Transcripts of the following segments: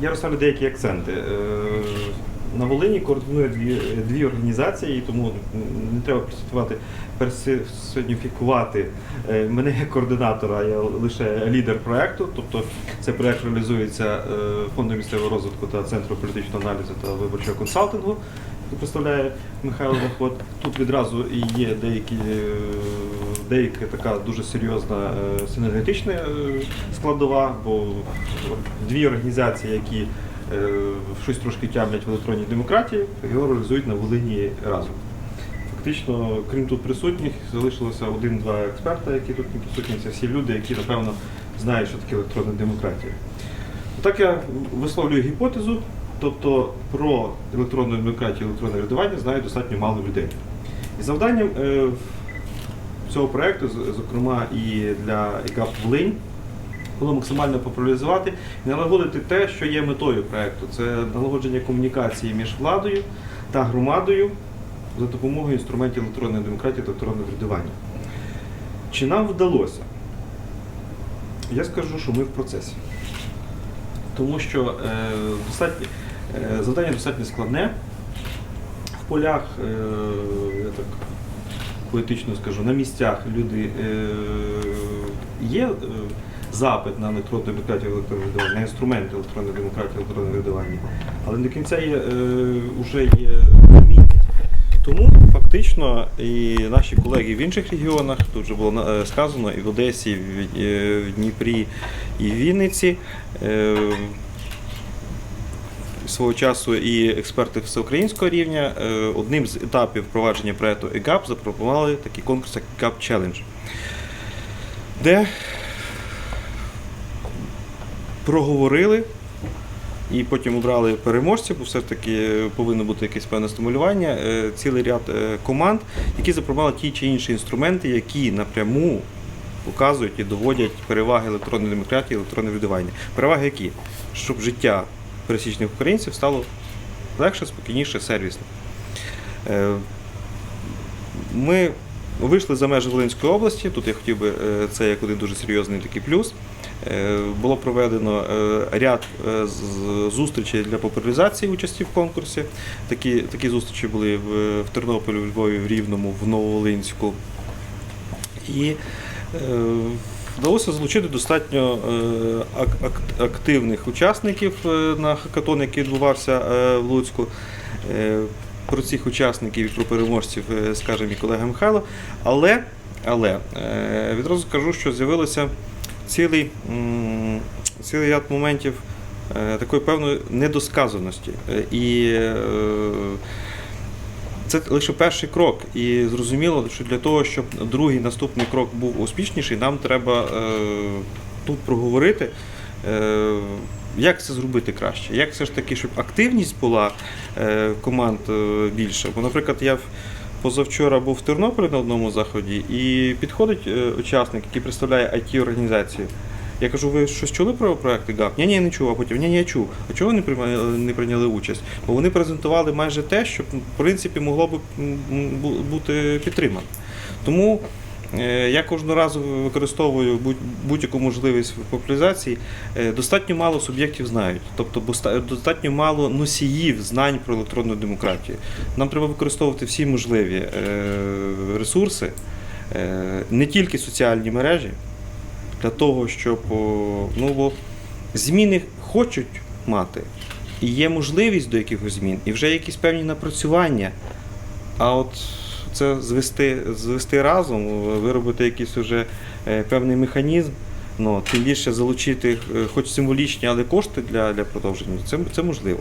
Я розставлю деякі акценти. На Волині координує дві, дві організації, тому не треба персоніфікувати е, мене як координатора, я лише лідер проекту. Тобто цей проект реалізується е, фондом місцевого розвитку та центру політичного аналізу та виборчого консалтингу. який представляє Михайло Ваход. Тут відразу є деякі, е, деяка така дуже серйозна синергетична складова, бо дві організації, які щось трошки тямлять в електронній демократії, його реалізують на Волині разом. Фактично, крім тут присутніх, залишилося один-два експерта, які тут не присутні. Це всі люди, які напевно знають, що таке електронна демократія. Так я висловлюю гіпотезу, тобто про електронну демократію, електронне врядування знає достатньо мало людей. І завданням е, цього проєкту, зокрема і для ЕКАП Волинь, було максимально популяризувати і налагодити те, що є метою проєкту. Це налагодження комунікації між владою та громадою за допомогою інструментів електронної демократії та електронного врядування. Чи нам вдалося? Я скажу, що ми в процесі. Тому що е, достатньо, е, завдання достатньо складне. В полях, е, я так поетично скажу, на місцях люди е, є е, запит на електронну демократію, електронне врядування, на інструменти електронної демократії, електронне врядування, але до кінця є, е, вже є вміння. Тому фактично і наші колеги в інших регіонах, тут вже було е, сказано, і в Одесі, і в, е, Дніпрі, і в Вінниці. е, Свого часу і експерти всеукраїнського рівня е, одним з етапів впровадження проекту EGAP запропонували такий конкурс, як EGAP Challenge, де проговорили і потім обрали переможців, бо все ж таки повинно бути якесь певне стимулювання. е, Цілий ряд е, команд, які запропонували ті чи інші інструменти, які напряму показують і доводять переваги електронної демократії, електронне врядування. Переваги які? Щоб життя пересічних українців стало легше, спокійніше, сервісно. Е, Ми вийшли за межі Волинської області. Тут я хотів би е, це як один дуже серйозний такий плюс. Е, Було проведено е, ряд зустрічей для популяризації участі в конкурсі. Такі, такі зустрічі були в, Тернополі, в Львові, в Рівному, в Нововолинську. І вдалося залучити достатньо ак- ак- активних учасників на хакатон, який відбувався в Луцьку. Про цих учасників і про переможців е, скаже мій колега Михайло. Але, але е, відразу скажу, що з'явилося цілий, цілий ряд моментів е, такої певної недосказаності. І це лише перший крок. І зрозуміло, що для того, щоб другий наступний крок був успішніший, нам треба тут проговорити. Як це зробити краще? Як все ж таки, щоб активність була е, команд е, більше? Бо, наприклад, я позавчора був в Тернополі на одному заході, і підходить е, учасник, який представляє it організацію Я кажу, ви щось чули про проекти ГАП? Ні, ні, не чув, а потім ні, ні, я чув. А чого ви не прийняли участь? Бо вони презентували майже те, що в принципі могло б бути підтримано. Тому я кожного разу використовую будь- будь-яку можливість в популяризації. Е, Достатньо мало суб'єктів знають, тобто достатньо мало носіїв знань про електронну демократію. Нам треба використовувати всі можливі е, ресурси, е, не тільки соціальні мережі, для того, щоб ну, бо зміни хочуть мати, і є можливість до якихось змін, і вже якісь певні напрацювання. А от це звести, звести разом, виробити якийсь уже е, певний механізм, ну, тим більше залучити е, хоч символічні, але кошти для, для продовження, це, це можливо.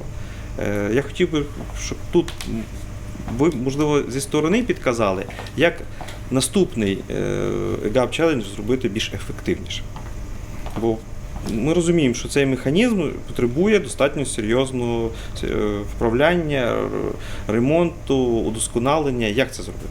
Е, Я хотів би, щоб тут ви, можливо, зі сторони підказали, як наступний е, GAP зробити більш ефективнішим. Бо ми розуміємо, що цей механізм потребує достатньо серйозного е, вправляння, ремонту, удосконалення. Як це зробити?